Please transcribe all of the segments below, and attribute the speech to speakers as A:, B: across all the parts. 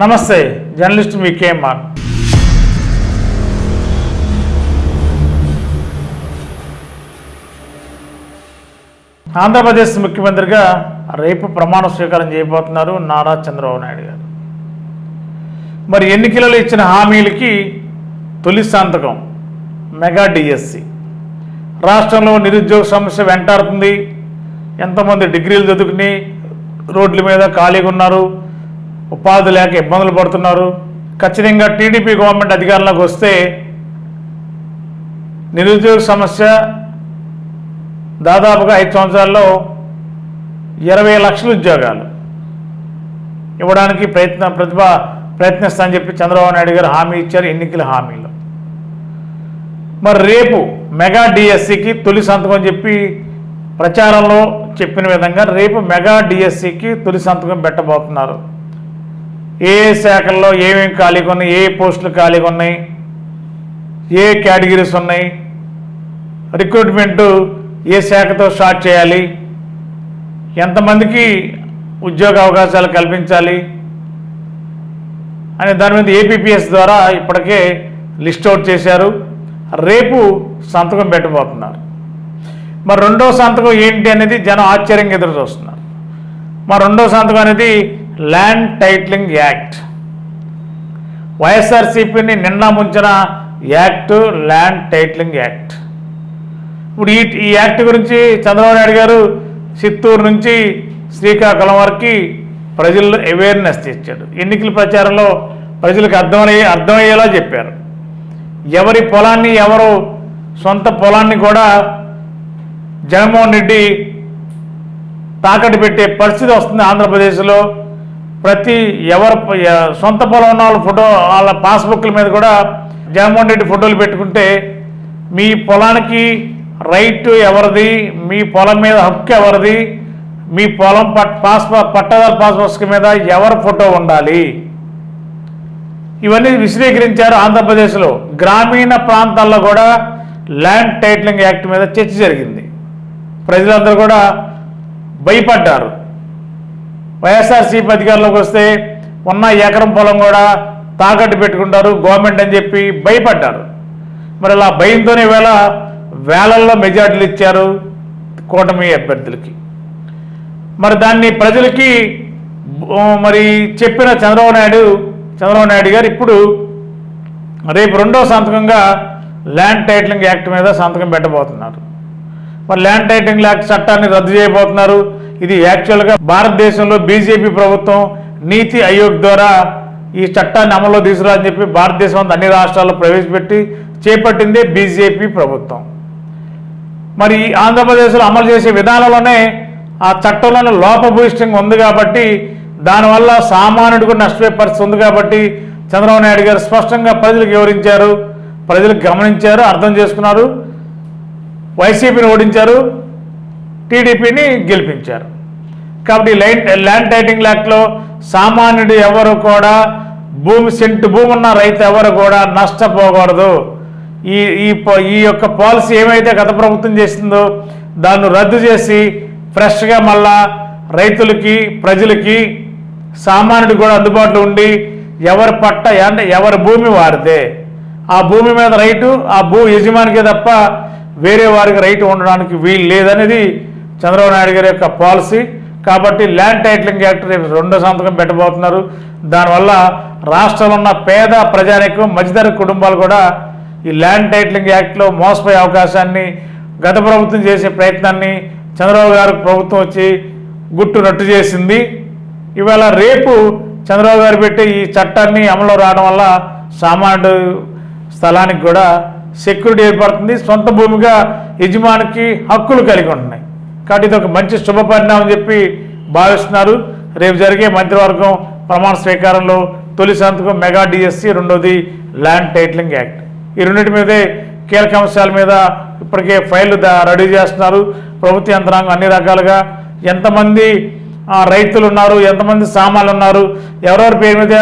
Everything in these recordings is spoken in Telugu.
A: నమస్తే జర్నలిస్ట్ మీ కేఎంఆర్ ఆంధ్రప్రదేశ్ ముఖ్యమంత్రిగా రేపు ప్రమాణ స్వీకారం చేయబోతున్నారు నారా చంద్రబాబు నాయుడు గారు. మరి ఎన్నికలలో ఇచ్చిన హామీలకి తొలి సంతకం మెగా డిఎస్సి. రాష్ట్రంలో నిరుద్యోగ సమస్య వెంటాడుతుంది. ఎంతమంది డిగ్రీలు చదువుకుని రోడ్ల మీద ఖాళీగా ఉన్నారు. ఉపాధి లేక ఇబ్బందులు పడుతున్నారు. ఖచ్చితంగా టీడీపీ గవర్నమెంట్ అధికారంలోకి వస్తే నిరుద్యోగ సమస్య దాదాపుగా ఐదు సంవత్సరాల్లో ఇరవై లక్షల ఉద్యోగాలు ఇవ్వడానికి ప్రయత్న ప్రతిభ ప్రయత్నిస్తానని చెప్పి చంద్రబాబు నాయుడు గారు హామీ ఇచ్చారు ఎన్నికల హామీలో. మరి రేపు మెగా డిఎస్సికి తొలి సంతకం చెప్పి ప్రచారంలో చెప్పిన విధంగా రేపు మెగా డిఎస్సికి తొలి సంతకం పెట్టబోతున్నారు. ఏ ఏ శాఖల్లో ఏమేమి ఖాళీగా ఉన్నాయి ఏ ఏ పోస్టులు ఖాళీగా ఉన్నాయి ఏ కేటగిరీస్ ఉన్నాయి రిక్రూట్మెంటు ఏ శాఖతో స్టార్ట్ చేయాలి ఎంతమందికి ఉద్యోగ అవకాశాలు కల్పించాలి అనే దాని మీద ఏపీపీఎస్ ద్వారా ఇప్పటికే లిస్ట్ అవుట్ చేశారు. రేపు సంతకం పెట్టబోతున్నారు. మరి రెండో సంతకం ఏంటి అనేది జనం ఆశ్చర్యంగా ఎదురు చూస్తున్నారు. మరి రెండో సంతకం అనేది ల్యాండ్ టైట్లింగ్ యాక్ట్ వైఎస్ఆర్సీపీని నిన్న ముంచిన యాక్ట్ ల్యాండ్ టైట్లింగ్ యాక్ట్ ఇప్పుడు ఈ ఈ యాక్ట్ గురించి చంద్రబాబు నాయుడు గారు చిత్తూరు నుంచి శ్రీకాకుళం వరకు ప్రజల్లో అవేర్నెస్ తెచ్చాడు. ఎన్నికల ప్రచారంలో ప్రజలకు అర్థమయ్యే అర్థమయ్యేలా చెప్పారు. ఎవరి పొలాన్ని ఎవరు సొంత పొలాన్ని కూడా జగన్మోహన్ రెడ్డి తాకట్టు పెట్టే పరిస్థితి వస్తుంది ఆంధ్రప్రదేశ్లో. ప్రతి ఎవరు సొంత పొలం ఉన్న వాళ్ళ ఫోటో వాళ్ళ పాస్బుక్ల మీద కూడా జగన్మోహన్ రెడ్డి ఫోటోలు పెట్టుకుంటే మీ పొలానికి రైట్ ఎవరిది మీ పొలం మీద హక్కు ఎవరిది మీ పొలం పట్ పాస్ పట్టదారు పాస్ మీద ఎవరి ఫోటో ఉండాలి? ఇవన్నీ విశదీకరించారు ఆంధ్రప్రదేశ్లో. గ్రామీణ ప్రాంతాల్లో కూడా ల్యాండ్ టైటిలింగ్ యాక్ట్ మీద చర్చ జరిగింది. ప్రజలందరూ కూడా భయపడ్డారు. వైఎస్ఆర్సీపీ అధికారంలోకి వస్తే ఉన్న ఎకరం పొలం కూడా తాకట్టు పెట్టుకుంటారు గవర్నమెంట్ అని చెప్పి భయపడ్డారు. మరి అలా భయంతోనే వేళ వేలల్లో మెజార్టీలు ఇచ్చారు కూటమి అభ్యర్థులకి. మరి దాన్ని ప్రజలకి మరి చెప్పిన చంద్రబాబు నాయుడు చంద్రబాబు నాయుడు గారు ఇప్పుడు రేపు రెండో సంతకంగా ల్యాండ్ టైటిలింగ్ యాక్ట్ మీద సంతకం పెట్టబోతున్నారు. మరి ల్యాండ్ టైటిలింగ్ యాక్ట్ చట్టాన్ని రద్దు చేయబోతున్నారు. ఇది యాక్చువల్గా భారతదేశంలో బీజేపీ ప్రభుత్వం నీతి ఆయోగ్ ద్వారా ఈ చట్టాన్ని అమల్లో తీసుకురాని చెప్పి భారతదేశం అంతా అన్ని రాష్ట్రాల్లో ప్రవేశపెట్టి చేపట్టిందే బీజేపీ ప్రభుత్వం. మరి ఈ ఆంధ్రప్రదేశ్లో అమలు చేసే విధానంలోనే ఆ చట్టంలోనే లోపభూయిష్టంగా ఉంది కాబట్టి దానివల్ల సామాన్యుడికి నష్టపోయే పరిస్థితి ఉంది కాబట్టి చంద్రబాబు నాయుడు గారు స్పష్టంగా ప్రజలకు వివరించారు ప్రజలకు గమనించారు అర్థం చేసుకున్నారు వైసీపీని ఓడించారు. టీడీపీని గెలిపించారు. కాబట్టి లైన్ ల్యాండ్ టైటింగ్ యాక్ట్లో సామాన్యుడు ఎవరు కూడా భూమి సెంటు భూమి ఉన్న రైతు ఎవరు కూడా నష్టపోకూడదు. ఈ ఈ ప- ఈ యొక్క పాలసీ ఏమైతే గత ప్రభుత్వం చేసిందో దాన్ని రద్దు చేసి ఫ్రెష్గా మళ్ళా రైతులకి ప్రజలకి సామాన్యుడు కూడా అందుబాటులో ఉండి ఎవరి పట్ట అంటే ఎవరి భూమి వారిదే ఆ భూమి మీద రైటు ఆ భూ యజమానికే తప్ప వేరే వారికి రైటు ఉండడానికి వీలు లేదనేది చంద్రబాబు నాయుడు గారి యొక్క పాలసీ కాబట్టి ల్యాండ్ టైటిలింగ్ యాక్ట్ రేపు రెండో సంతకం పెట్టబోతున్నారు. దానివల్ల రాష్ట్రంలో ఉన్న పేద ప్రజానికం మధ్యతర కుటుంబాలు కూడా ఈ ల్యాండ్ టైటిలింగ్ యాక్ట్లో మోసపోయే అవకాశాన్ని గత ప్రభుత్వం చేసే ప్రయత్నాన్ని చంద్రబాబు గారు ప్రభుత్వం వచ్చి గుట్టు రట్టు చేసింది. ఇవాళ రేపు చంద్రబాబు గారు పెట్టే ఈ చట్టాన్ని అమలు రావడం వల్ల సామాన్యుడు స్థలానికి కూడా సెక్యూరిటీ ఏర్పడుతుంది. సొంత భూమిగా యజమానికి హక్కులు కలిగి ఉంటున్నాయి. కాబట్టి ఇది ఒక మంచి శుభ పరిణామం చెప్పి భావిస్తున్నారు. రేపు జరిగే మంత్రివర్గం ప్రమాణ స్వీకారంలో తొలి సంతకం మెగా డిఎస్సి రెండోది ల్యాండ్ టైటిలింగ్ యాక్ట్. ఈ రెండింటి మీదే కీలక అంశాల మీద ఇప్పటికే ఫైళ్ళు రెడీ చేస్తున్నారు. ప్రభుత్వ యంత్రాంగం అన్ని రకాలుగా ఎంతమంది రైతులు ఉన్నారు ఎంతమంది సామాన్లు ఉన్నారు ఎవరెవరి పేరు మీద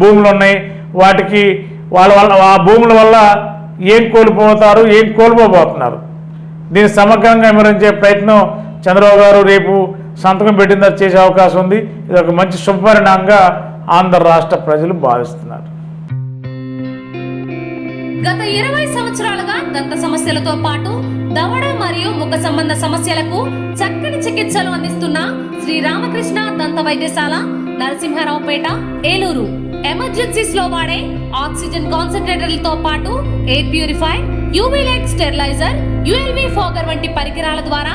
A: భూములు ఉన్నాయి వాటికి వాళ్ళ వల్ల ఆ భూముల వల్ల ఏం కోల్పోతారు ఏం కోల్పోబోతున్నారు. దీన్ని సమగ్రంగా వివరించే ప్రయత్నం చంద్రబాబు గారు రేపు సంతకం పెట్టిన చేసే అవకాశం ఉంది. ఇది ఒక మంచి శుభపరిణామంగా ఆంధ్ర రాష్ట్ర ప్రజలు భావిస్తున్నారు.
B: గత ఇరవై సంవత్సరాలుగా దంత సమస్యలతో పాటు దవడ మరియు ముఖ సంబంధ సమస్యలకు చక్కని చికిత్సలు అందిస్తున్న శ్రీ రామకృష్ణ దంత వైద్యశాల నరసింహారావుపేట ఏలూరు. ఎమర్జెన్సీస్లో వాడే ఆక్సిజన్ కాన్సన్ట్రేటర్లతో పాటు air purify UV light steriliser ULV fogger వంటి పరికరాల ద్వారా